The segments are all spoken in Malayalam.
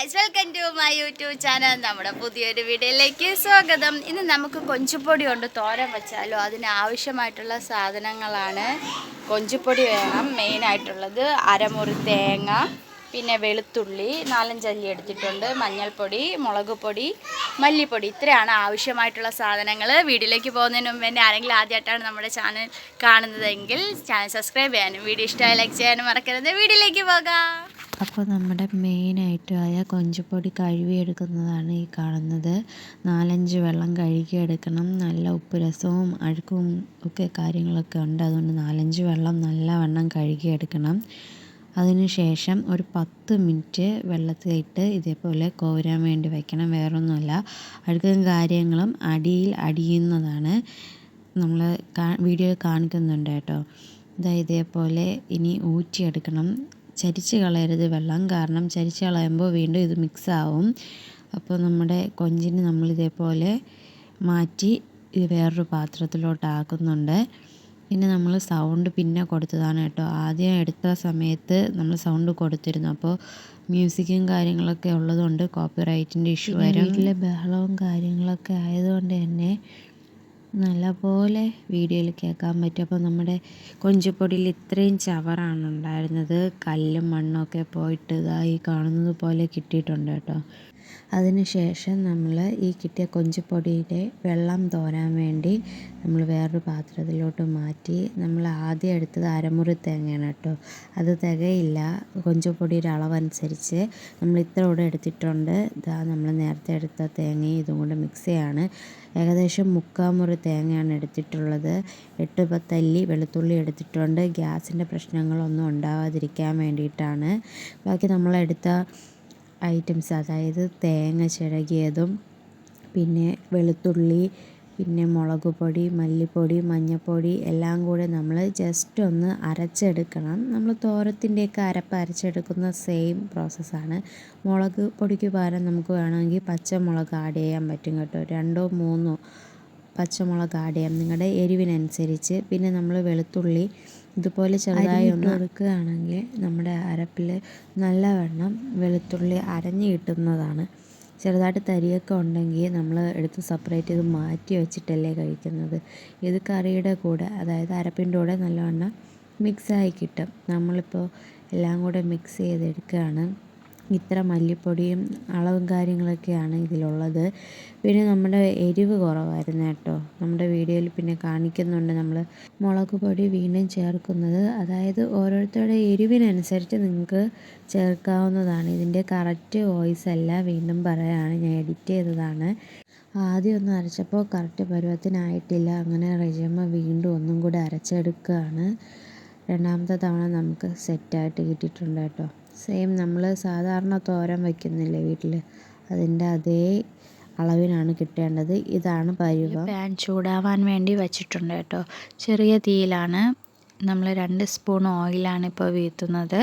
Guys welcome to my YouTube channel നമ്മുടെ പുതിയൊരു വീഡിയോയിലേക്ക് സ്വാഗതം. ഇന്ന് നമുക്ക് കൊഞ്ചുപ്പൊടി കൊണ്ട് തോരൻ വെച്ചാലോ? അതിന് ആവശ്യമായിട്ടുള്ള സാധനങ്ങളാണ് കൊഞ്ചുപ്പൊടി വേണം. മെയിനായിട്ടുള്ളത് അരമുറി തേങ്ങ പിന്നെ വെളുത്തുള്ളി നാലഞ്ചല്ലി എടുത്തിട്ടുണ്ട് മഞ്ഞൾപ്പൊടി മുളക് പൊടി മല്ലിപ്പൊടി. ഇത്രയാണ് ആവശ്യമായിട്ടുള്ള സാധനങ്ങൾ വീഡിയോയിലേക്ക് പോകുന്നതിന് മുമ്പ് തന്നെ ആരെങ്കിലും ആദ്യമായിട്ടാണ് നമ്മുടെ ചാനൽ കാണുന്നതെങ്കിൽ ചാനൽ സബ്സ്ക്രൈബ് ചെയ്യാനും വീഡിയോ ഇഷ്ടമായി ലൈക്ക് ചെയ്യാനും മറക്കരുത്. വീഡിയോയിലേക്ക് പോകാം. അപ്പോൾ നമ്മുടെ മെയിൻ ആയിട്ട് ആയ കൊഞ്ചുപൊടി കഴുകിയെടുക്കുന്നതാണ് ഈ കാണുന്നത്. നാലഞ്ച് വെള്ളം കഴുകി എടുക്കണം നല്ല ഉപ്പ് രസവും അഴുക്കും ഒക്കെ കാര്യങ്ങളൊക്കെ ഉണ്ട്. അതുകൊണ്ട് നാലഞ്ച് വെള്ളം നല്ലവണ്ണം കഴുകിയെടുക്കണം. അതിനുശേഷം ഒരു പത്ത് മിനിറ്റ് വെള്ളത്തിലിട്ട് ഇതേപോലെ കോരാൻ വേണ്ടി വയ്ക്കണം വേറൊന്നുമല്ല. അഴുക്കും കാര്യങ്ങളും അടിയിൽ അടിയുന്നതാണ്. നമ്മൾ വീഡിയോയിൽ കാണിക്കുന്നുണ്ട് കേട്ടോ. ഇതാ ഇതേപോലെ ഇനി ഊറ്റിയെടുക്കണം. ചരിച്ച് കളയരുത്. വെള്ളം കാരണം ചരിച്ച് കളയുമ്പോൾ വീണ്ടും ഇത് മിക്സ് ആവും അപ്പോൾ നമ്മുടെ കൊഞ്ചിന് നമ്മൾ ഇതേപോലെ മാറ്റി ഇത് വേറൊരു പാത്രത്തിലോട്ട് ആക്കുന്നുണ്ട് പിന്നെ നമ്മൾ സൗണ്ട് പിന്നെ കൊടുത്തതാണ് കേട്ടോ. ആദ്യം എടുത്ത സമയത്ത് നമ്മൾ സൗണ്ട് കൊടുത്തിരുന്നു. അപ്പോൾ മ്യൂസിക്കും കാര്യങ്ങളൊക്കെ ഉള്ളതുകൊണ്ട് കോപ്പി റൈറ്റിന്റെ ഇഷ്യൂ വരും. വീട്ടിലെ ബഹളവും കാര്യങ്ങളൊക്കെ ആയതുകൊണ്ട് തന്നെ നല്ലപോലെ വീഡിയോയിൽ കേൾക്കാൻ പറ്റും. അപ്പോൾ നമ്മുടെ കൊഞ്ചപ്പൊടിയിൽ ഇത്രയും ചവറാണ് ഉണ്ടായിരുന്നത്. കല്ലും മണ്ണൊക്കെ പോയിട്ട് ഈ കാണുന്നത് പോലെ കിട്ടിയിട്ടുണ്ട് കേട്ടോ. അതിനുശേഷം നമ്മൾ ഈ കിട്ടിയ കൊഞ്ചുപൊടിയുടെ വെള്ളം തോരാൻ വേണ്ടി നമ്മൾ വേറൊരു പാത്രത്തിലോട്ട് മാറ്റി. നമ്മൾ ആദ്യം എടുത്തത് അരമുറി തേങ്ങയാണ് കേട്ടോ. അത് തികയില്ല. കൊഞ്ചുപൊടിയുടെ അളവനുസരിച്ച് നമ്മൾ ഇത്ര കൂടെ എടുത്തിട്ടുണ്ട്. ഇതാ നമ്മൾ നേരത്തെ എടുത്ത തേങ്ങയും ഇതും കൂടെ മിക്സ് ചെയ്യാണ്. ഏകദേശം മുക്കാൽ മുറി തേങ്ങയാണ് എടുത്തിട്ടുള്ളത്. എട്ട് പത്തല്ലി വെളുത്തുള്ളി എടുത്തിട്ടുണ്ട്. ഗ്യാസിന്റെ പ്രശ്നങ്ങളൊന്നും ഉണ്ടാവാതിരിക്കാൻ വേണ്ടിയിട്ടാണ്. ബാക്കി നമ്മളെടുത്ത ഐറ്റംസ് അതായത് തേങ്ങ ചിരകിയതും പിന്നെ വെളുത്തുള്ളി പിന്നെ മുളക് പൊടി മല്ലിപ്പൊടി മഞ്ഞൾപ്പൊടി എല്ലാം കൂടെ നമ്മൾ ജസ്റ്റ് ഒന്ന് അരച്ചെടുക്കണം. നമ്മൾ തോരത്തിന്റെയൊക്കെ അരപ്പ് അരച്ചെടുക്കുന്ന സെയിം പ്രോസസ്സാണ് മുളക് പൊടിക്ക് പകരം നമുക്ക് വേണമെങ്കിൽ പച്ചമുളക് ആഡ് ചെയ്യാൻ പറ്റും കേട്ടോ. രണ്ടോ മൂന്നോ പച്ചമുളക് ആഡ് ചെയ്യാം. നിങ്ങളുടെ എരിവിനനുസരിച്ച്. പിന്നെ നമ്മൾ വെളുത്തുള്ളി ഇതുപോലെ ചെറുതായി ഒന്ന് എടുക്കുകയാണെങ്കിൽ നമ്മുടെ അരപ്പിൽ നല്ലവണ്ണം വെളുത്തുള്ളി അരഞ്ഞു കിട്ടുന്നതാണ്. ചെറുതായിട്ട് തരിയൊക്കെ ഉണ്ടെങ്കിൽ നമ്മൾ എടുത്ത് സെപ്പറേറ്റ് ചെയ്ത് മാറ്റി വെച്ചിട്ടല്ലേ കഴിക്കുന്നത്. ഇത് കറിയുടെ കൂടെ അതായത് അരപ്പിന്റെ കൂടെ നല്ലവണ്ണം മിക്സായി കിട്ടും. നമ്മളിപ്പോൾ എല്ലാം കൂടെ മിക്സ് ചെയ്തെടുക്കുകയാണ്. ഇത്ര മല്ലിപ്പൊടിയും അളവും കാര്യങ്ങളൊക്കെയാണ് ഇതിലുള്ളത്. പിന്നെ നമ്മുടെ എരിവ് കുറവായിരുന്നു കേട്ടോ. നമ്മുടെ വീഡിയോയിൽ പിന്നെ കാണിക്കുന്നുണ്ട് നമ്മൾ മുളക് പൊടി വീണ്ടും ചേർക്കുന്നത്. അതായത് ഓരോരുത്തരുടെ എരിവിനനുസരിച്ച് നിങ്ങൾക്ക് ചേർക്കാവുന്നതാണ്. ഇതിന്റെ കറക്റ്റ് വോയിസ് അല്ല വീണ്ടും പറയുകയാണ് ഞാൻ എഡിറ്റ് ചെയ്തതാണ്. ആദ്യം ഒന്ന് അരച്ചപ്പോൾ കറക്റ്റ് പരുവത്തിനായിട്ടില്ല. അങ്ങനെ റെജിമ വീണ്ടും ഒന്നും കൂടി അരച്ചെടുക്കുകയാണ്. രണ്ടാമത്തെ തവണ നമുക്ക് സെറ്റായിട്ട് കിട്ടിയിട്ടുണ്ട് കേട്ടോ. സെയിം നമ്മൾ സാധാരണ തോരൻ വയ്ക്കുന്നില്ലേ വീട്ടിൽ അതിന്റെ അതേ അളവിനാണ് കിട്ടേണ്ടത്. ഇതാണ് പരുവം. പാൻ ചൂടാവാൻ വേണ്ടി വെച്ചിട്ടുണ്ട് കേട്ടോ. ചെറിയ തീയിലാണ്. നമ്മൾ രണ്ട് സ്പൂൺ ഓയിലാണ് ഇപ്പോൾ വീഴ്ത്തുന്നത്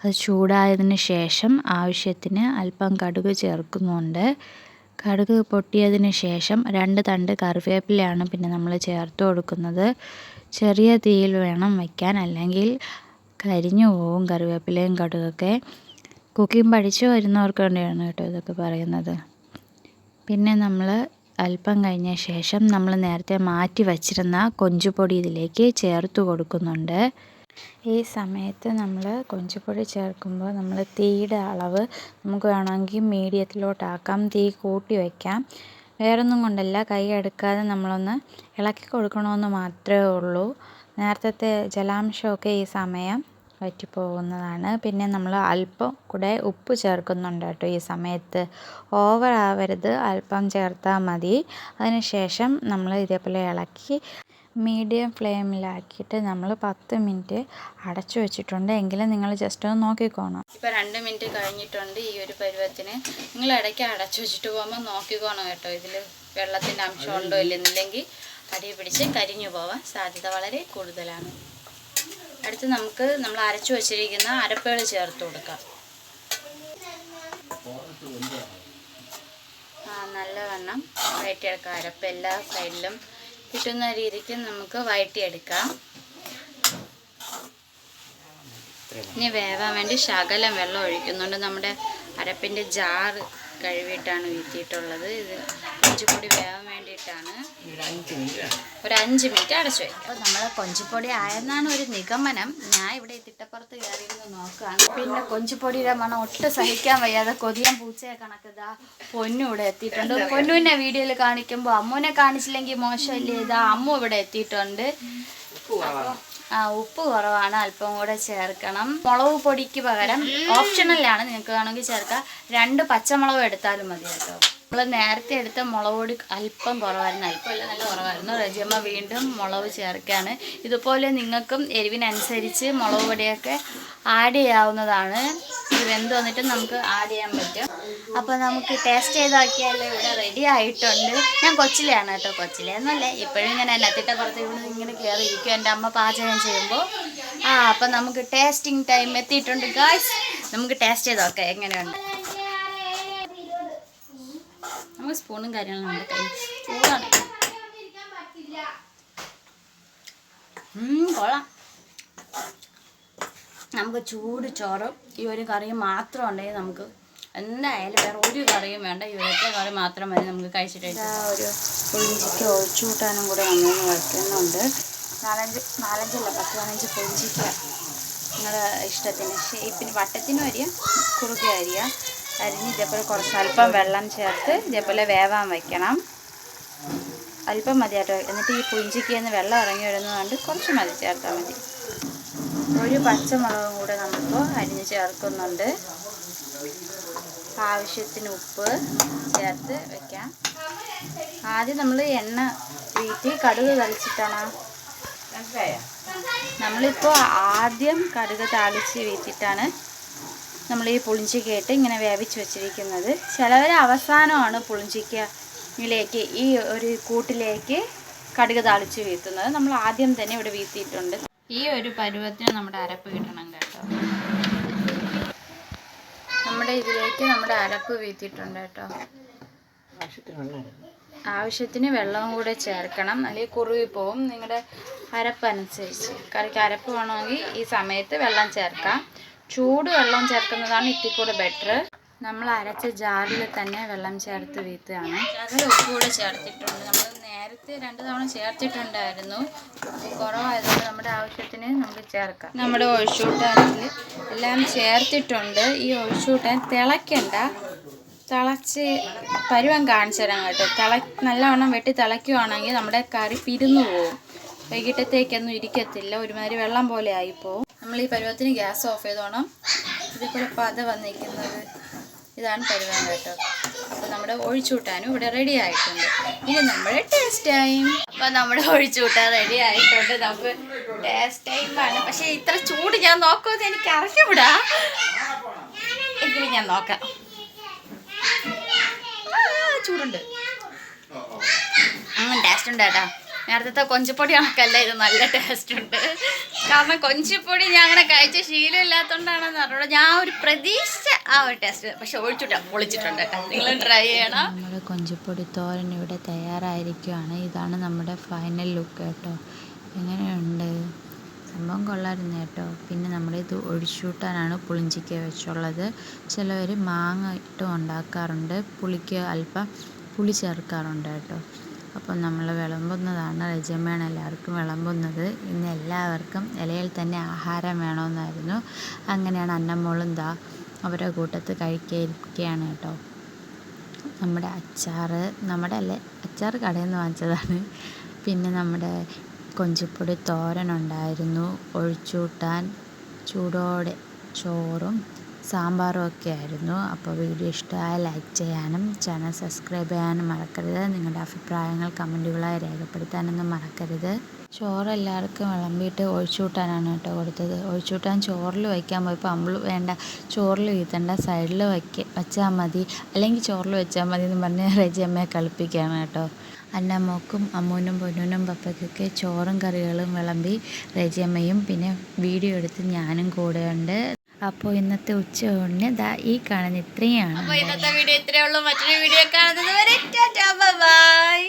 അത് ചൂടായതിന് ശേഷം ആവശ്യത്തിന് അല്പം കടുക് ചേർക്കുന്നുണ്ട്. കടുക് പൊട്ടിയതിന് ശേഷം രണ്ട് തണ്ട് കറിവേപ്പിലയാണ് പിന്നെ നമ്മൾ ചേർത്ത് കൊടുക്കുന്നത്. ചെറിയ തീയിൽ വേണം വയ്ക്കാൻ. അല്ലെങ്കിൽ കരിഞ്ഞു പോവും കറിവേപ്പിലയും കടുകൊക്കെ. കുക്കിംഗ് പഠിച്ചു വരുന്നവർക്ക് വേണ്ടിയാണ് കേട്ടോ ഇതൊക്കെ പറയുന്നത്. പിന്നെ നമ്മൾ അല്പം കഴിഞ്ഞ ശേഷം നമ്മൾ നേരത്തെ മാറ്റി വച്ചിരുന്ന കൊഞ്ചുപൊടി ഇതിലേക്ക് ചേർത്ത് കൊടുക്കുന്നുണ്ട്. ഈ സമയത്ത് നമ്മൾ കൊഞ്ചുപൊടി ചേർക്കുമ്പോൾ നമ്മൾ തീയുടെ അളവ് നമുക്ക് വേണമെങ്കിൽ മീഡിയത്തിലോട്ടാക്കാം. തീ കൂട്ടി വയ്ക്കാം. വേറൊന്നും കൊണ്ടല്ല. കൈ എടുക്കാതെ നമ്മളൊന്ന് ഇളക്കി കൊടുക്കണമെന്ന് മാത്രമേ ഉള്ളൂ. നേരത്തെ ജലാംശമൊക്കെ ഈ സമയം വറ്റിപ്പോകുന്നതാണ്. പിന്നെ നമ്മൾ അല്പം കൂടെ ഉപ്പ് ചേർക്കുന്നുണ്ട് കേട്ടോ ഈ സമയത്ത്. ഓവർ ആവരുത്. അല്പം ചേർത്താൽ മതി. അതിനുശേഷം നമ്മൾ ഇതേപോലെ ഇളക്കി മീഡിയം ഫ്ലെയിമിലാക്കിയിട്ട് നമ്മൾ പത്ത് മിനിറ്റ് അടച്ചു വെച്ചിട്ടുണ്ട്. എങ്കിലും നിങ്ങൾ ജസ്റ്റ് ഒന്ന് നോക്കിക്കോണം. ഇപ്പോൾ രണ്ട് മിനിറ്റ് കഴിഞ്ഞിട്ടുണ്ട് ഈ ഒരു പരുവത്തിന്. നിങ്ങൾ ഇടയ്ക്ക് അടച്ചു വെച്ചിട്ട് പോകുമ്പോൾ നോക്കിക്കോണം കേട്ടോ. ഇതിൽ വെള്ളത്തിന്റെ അംശം ഉണ്ടോ ഇല്ലെന്നില്ലെങ്കിൽ അടി പിടിച്ച് കരിഞ്ഞു പോവാൻ സാധ്യത വളരെ കൂടുതലാണ്. അടുത്ത് നമുക്ക് നമ്മൾ അരച്ചു വച്ചിരിക്കുന്ന അരപ്പുകൾ ചേർത്ത് കൊടുക്കാം. ആ നല്ലവണ്ണം വയറ്റിയെടുക്കാം. അരപ്പ് എല്ലാ സൈഡിലും കിട്ടുന്ന രീതിക്ക് നമുക്ക് വഴറ്റിയെടുക്കാം. ഇനി വേവാൻ വേണ്ടി ശകലം വെള്ളം ഒഴിക്കുന്നുണ്ട്. നമ്മുടെ അരപ്പിന്റെ ജാറ് കഴുകിയിട്ടാണ് വീത്തിയിട്ടുള്ളത് ഇത് കുറച്ചുകൂടി വേവാൻ വേണ്ടിയിട്ടാണ് ഒരു അഞ്ച് മിനിറ്റ്. അടച്ചു വയ്ക്കുക അപ്പോൾ നമ്മൾ കൊഞ്ചിപ്പൊടി ആയെന്നാണ് ഒരു നിഗമനം. ഞാൻ ഇവിടെ ഈ തിട്ടപ്പുറത്ത് കയറിയിരുന്ന് നോക്കുകയാണ്. പിന്നെ കൊഞ്ചിപ്പൊടിയുടെ മണം ഒട്ടും സഹിക്കാൻ വയ്യാതെ കൊതിയൻ പൂച്ചയെ കണക്കിതാ പൊന്നു ഇവിടെ എത്തിയിട്ടുണ്ട്. പൊന്നുവിനെ വീഡിയോയിൽ കാണിക്കുമ്പോൾ അമ്മുവിനെ കാണിച്ചില്ലെങ്കിൽ മോശമല്ലേ? ഇതാ അമ്മു ഇവിടെ എത്തിയിട്ടുണ്ട്. ആ ഉപ്പ് കുറവാണ്. അല്പം കൂടെ ചേർക്കണം. മുളക് പൊടിക്ക് പകരം ഓപ്ഷണലാണ് നിങ്ങൾക്ക് വേണമെങ്കിൽ ചേർക്കാം. രണ്ട് പച്ചമുളക് എടുത്താലും മതി കേട്ടോ. നമ്മൾ നേരത്തെ എടുത്ത മുളക് പൊടി അല്പം കുറവായിരുന്നു. അല്പമല്ല നല്ല കുറവായിരുന്നു. റജിയമ്മ വീണ്ടും മുളക് ചേർക്കുകയാണ് ഇതുപോലെ നിങ്ങൾക്കും എരിവിനനുസരിച്ച് മുളക് പൊടിയൊക്കെ ആഡ് ചെയ്യാവുന്നതാണ്. ഇത് വെന്ത് വന്നിട്ട് നമുക്ക് ആഡ് ചെയ്യാൻ പറ്റും. അപ്പോൾ നമുക്ക് ടേസ്റ്റ് ചെയ്ത് ഇവിടെ റെഡി ആയിട്ടുണ്ട്. ഞാൻ കൊച്ചിലെയാണ് കേട്ടോ. കൊച്ചിലെന്നല്ല ഇപ്പോഴും ഞാൻ എന്നത്തിന്റെ പുറത്ത് ഇവിടെ ഇങ്ങനെ കയറി ഇരിക്കും എന്റെ അമ്മ പാചകം ചെയ്യുമ്പോൾ. ആ അപ്പം നമുക്ക് ടേസ്റ്റിംഗ് ടൈം എത്തിയിട്ടുണ്ട് ഗായ്സ് നമുക്ക് ടേസ്റ്റ് ചെയ്ത് നോക്കാം. എങ്ങനെയുണ്ട്? നമുക്ക് സ്പൂണും കാര്യങ്ങളും ഉണ്ട് കൈ ചൂടാണ്. ഉം, കൊള്ളാം. നമുക്ക് ചൂട് ചോറും ഈ ഒരു കറിയും മാത്രം ഉണ്ടെങ്കിൽ നമുക്ക് എന്തായാലും വേറെ ഒരു കറിയും വേണ്ട. ഈ ഒരൊറ്റ കറി മാത്രം മതി നമുക്ക് കഴിച്ചിട്ട് ഒരു പുളിഞ്ചിക്ക് ഒഴിച്ചു കൂട്ടാനും കൂടെ നമ്മളൊന്ന് വയ്ക്കുന്നുണ്ട് നാലഞ്ച് നാലഞ്ചല്ല പത്ത് പതിനഞ്ച് പുളിഞ്ചിക്ക. നിങ്ങളുടെ ഇഷ്ടത്തിന് ഷേപ്പിന് വട്ടത്തിനും അരിയ കുറുകെ അരിയ. അരിഞ്ഞ് ഇതേപോലെ കുറച്ച് അല്പം വെള്ളം ചേർത്ത് ഇതേപോലെ വേവാൻ വയ്ക്കണം. അല്പം മതി കേട്ടോ. എന്നിട്ട് ഈ പുഞ്ചിക്ക് വെള്ളം ഇറങ്ങി വരുന്നതുകൊണ്ട് കുറച്ച് മതി ചേർത്താൽ മതി. ഒരു പച്ചമുളകും കൂടെ നമുക്ക് അരിഞ്ഞ് ചേർക്കുന്നുണ്ട്. ആവശ്യത്തിന് ഉപ്പ് ചേർത്ത് വെക്കാം. ആദ്യം നമ്മൾ എണ്ണ വീട്ടി കടുക് തളിച്ചിട്ടാണ്? നമ്മളിപ്പോൾ ആദ്യം കടുക് താളിച്ച് വീട്ടിട്ടാണ് നമ്മൾ ഈ പുളിഞ്ചിക്കയിട്ട് ഇങ്ങനെ വേവിച്ച് വെച്ചിരിക്കുന്നത്. ചിലവർ അവസാനമാണ് പുളിഞ്ചിക്കയിലേക്ക് ഈ ഒരു കൂട്ടിലേക്ക് കടുക് താളിച്ച് വീഴ്ത്തുന്നത് നമ്മൾ ആദ്യം തന്നെ ഇവിടെ വീഴ്ത്തിയിട്ടുണ്ട് ഈ ഒരു പരുവത്തിന് നമ്മുടെ അരപ്പ് കിട്ടണം കേട്ടോ. നമ്മുടെ ഇതിലേക്ക് നമ്മുടെ അരപ്പ് വീഴ്ത്തിയിട്ടുണ്ട് കേട്ടോ. ആവശ്യത്തിന് വെള്ളവും കൂടെ ചേർക്കണം. അല്ലെങ്കിൽ കുറുകി പോവും. നിങ്ങളുടെ അരപ്പനുസരിച്ച്. കറിക്ക് അരപ്പ് വേണമെങ്കിൽ ഈ സമയത്ത് വെള്ളം ചേർക്കാം. ചൂട് വെള്ളം ചേർക്കുന്നതാണ് ഇത്തിരി കൂടെ ബെറ്റർ നമ്മൾ അരച്ച ജാറിൽ തന്നെ വെള്ളം ചേർത്ത് വീത്തുകയാണ്. ശകലം ഉപ്പ് കൂടെ ചേർത്തിട്ടുണ്ട്. നമ്മൾ നേരത്തെ രണ്ട് തവണ ചേർത്തിട്ടുണ്ടായിരുന്നു. ഉപ്പ് കുറവായതുകൊണ്ട് നമ്മുടെ ആവശ്യത്തിന് നമുക്ക് ചേർക്കാം. നമ്മുടെ ഒഴിച്ചൂട്ടാണെങ്കിൽ എല്ലാം ചേർത്തിട്ടുണ്ട്. ഈ ഒഴിച്ചൂട്ടാൻ തിളയ്ക്കണ്ട. തിളച്ച് പരുവം കാണിച്ചു തരാം കേട്ടോ. തിള നല്ലവണ്ണം വെട്ടി തിളയ്ക്കുവാണെങ്കിൽ നമ്മുടെ കറി പിരിന്നു പോവും. വൈകിട്ടത്തേക്കൊന്നും ഇരിക്കത്തില്ല. ഒരുമാതിരി വെള്ളം പോലെ ആയിപ്പോവും. നമ്മൾ ഈ പരുവത്തിന് ഗ്യാസ് ഓഫ് ചെയ്തോണം. ഇതേപോലെ പത വന്നിരിക്കുന്നത് ഇതാണ് പരുവം കേട്ടോ. അപ്പോൾ നമ്മുടെ ഒഴിച്ചുകൂട്ടാനും ഇവിടെ റെഡി ആയിട്ടുണ്ട്. ഇനി നമ്മുടെ ടേസ്റ്റ് ടൈം അപ്പോൾ നമ്മുടെ ഒഴിച്ചുകൂട്ടാൻ റെഡി ആയിട്ടുണ്ട്. നമുക്ക് ടേസ്റ്റ് ടൈമാണ് പക്ഷേ ഇത്ര ചൂട് ഞാൻ നോക്കുമെന്ന് എനിക്ക് അറിഞ്ഞൂടാ. എങ്കിലും ഞാൻ നോക്കാം. ചൂടുണ്ട്. ടേസ്റ്റ് ഉണ്ട് കേട്ടോ. നേരത്തെ കൊഞ്ചിപ്പൊടി കണക്കല്ല ഇത് നല്ല ടേസ്റ്റ് ഉണ്ട്. കാരണം കൊഞ്ചിപ്പൊടി ഞാൻ അങ്ങനെ കഴിച്ച ശീലം ഇല്ലാത്തതുകൊണ്ടാണെന്ന് പറഞ്ഞോളൂ. ഞാൻ ഒരു പ്രതീക്ഷിച്ച ആ ഒരു ടേസ്റ്റ് പക്ഷെ ഒഴിച്ചിട്ടാ പൊളിച്ചിട്ടുണ്ട് നിങ്ങൾ ട്രൈ ചെയ്യണം. നമ്മുടെ കൊഞ്ചിപ്പൊടി തോരൻ ഇവിടെ തയ്യാറായിരിക്കുകയാണ് ഇതാണ് നമ്മുടെ ഫൈനൽ ലുക്ക് കേട്ടോ. എങ്ങനെയുണ്ട്? സംഭവം കൊള്ളായിരുന്നു കേട്ടോ. പിന്നെ നമ്മളിത് ഒഴിച്ചൂട്ടാനാണ് പുളിഞ്ചിക്ക വെച്ചുള്ളത്. ചിലവർ മാങ്ങ ഇട്ടും ഉണ്ടാക്കാറുണ്ട്. പുളിക്ക് അല്പം പുളി ചേർക്കാറുണ്ട് കേട്ടോ. അപ്പം നമ്മൾ വിളമ്പുന്നതാണ് രജമ്മയാണ് എല്ലാവർക്കും വിളമ്പുന്നത്. ഇന്ന് എല്ലാവർക്കും ഇലയിൽ തന്നെ ആഹാരം വേണമെന്നായിരുന്നു. അങ്ങനെയാണ് അന്നമ്മോളും ദാ അവരുടെ കൂട്ടത്ത് കഴിക്കാതിരിക്കുകയാണ് കേട്ടോ. നമ്മുടെ അച്ചാറ് നമ്മുടെ അല്ലെ അച്ചാർ കടയിൽ നിന്ന് വാങ്ങിച്ചതാണ്. പിന്നെ നമ്മുടെ കൊഞ്ചിപ്പൊടി തോരനുണ്ടായിരുന്നു ഒഴിച്ചൂട്ടാൻ ചൂടോടെ ചോറും സാമ്പാറും ഒക്കെ ആയിരുന്നു. അപ്പോൾ വീഡിയോ ഇഷ്ടമായ ലൈക്ക് ചെയ്യാനും ചാനൽ സബ്സ്ക്രൈബ് ചെയ്യാനും മറക്കരുത്. നിങ്ങളുടെ അഭിപ്രായങ്ങൾ കമന്റുകളായി രേഖപ്പെടുത്താനൊന്നും മറക്കരുത്. ചോറ് എല്ലാവർക്കും വിളമ്പിയിട്ട് ഒഴിച്ചുകൂട്ടാനാണ് കേട്ടോ കൊടുത്തത്. ഒഴിച്ചുകൂട്ടാൻ ചോറിൽ വയ്ക്കാൻ പോയപ്പോൾ അമ്പിൾ വേണ്ട ചോറിൽ വീത്തണ്ട സൈഡിൽ വയ്ക്ക വെച്ചാൽ മതി അല്ലെങ്കിൽ ചോറിൽ വെച്ചാൽ മതി എന്ന് പറഞ്ഞ് റജി അമ്മയെ കളിപ്പിക്കുകയാണ് കേട്ടോ. അന്നമ്മക്കും അമ്മൂനും പൊന്നൂനും പപ്പയ്ക്കൊക്കെ ചോറും കറികളും വിളമ്പി റജിയമ്മയും പിന്നെ വീഡിയോ എടുത്ത് ഞാനും കൂടെയുണ്ട്. അപ്പോൾ ഇന്നത്തെ ഉച്ചയൂണിന് ദാ ഈ കാണുന്ന ഇത്രയാണ്. അപ്പോൾ ഇന്നത്തെ വീഡിയോ ഇത്രയേ ഉള്ളൂ. മറ്റൊരു വീഡിയോ കാണുന്നത് വരെ ബൈ.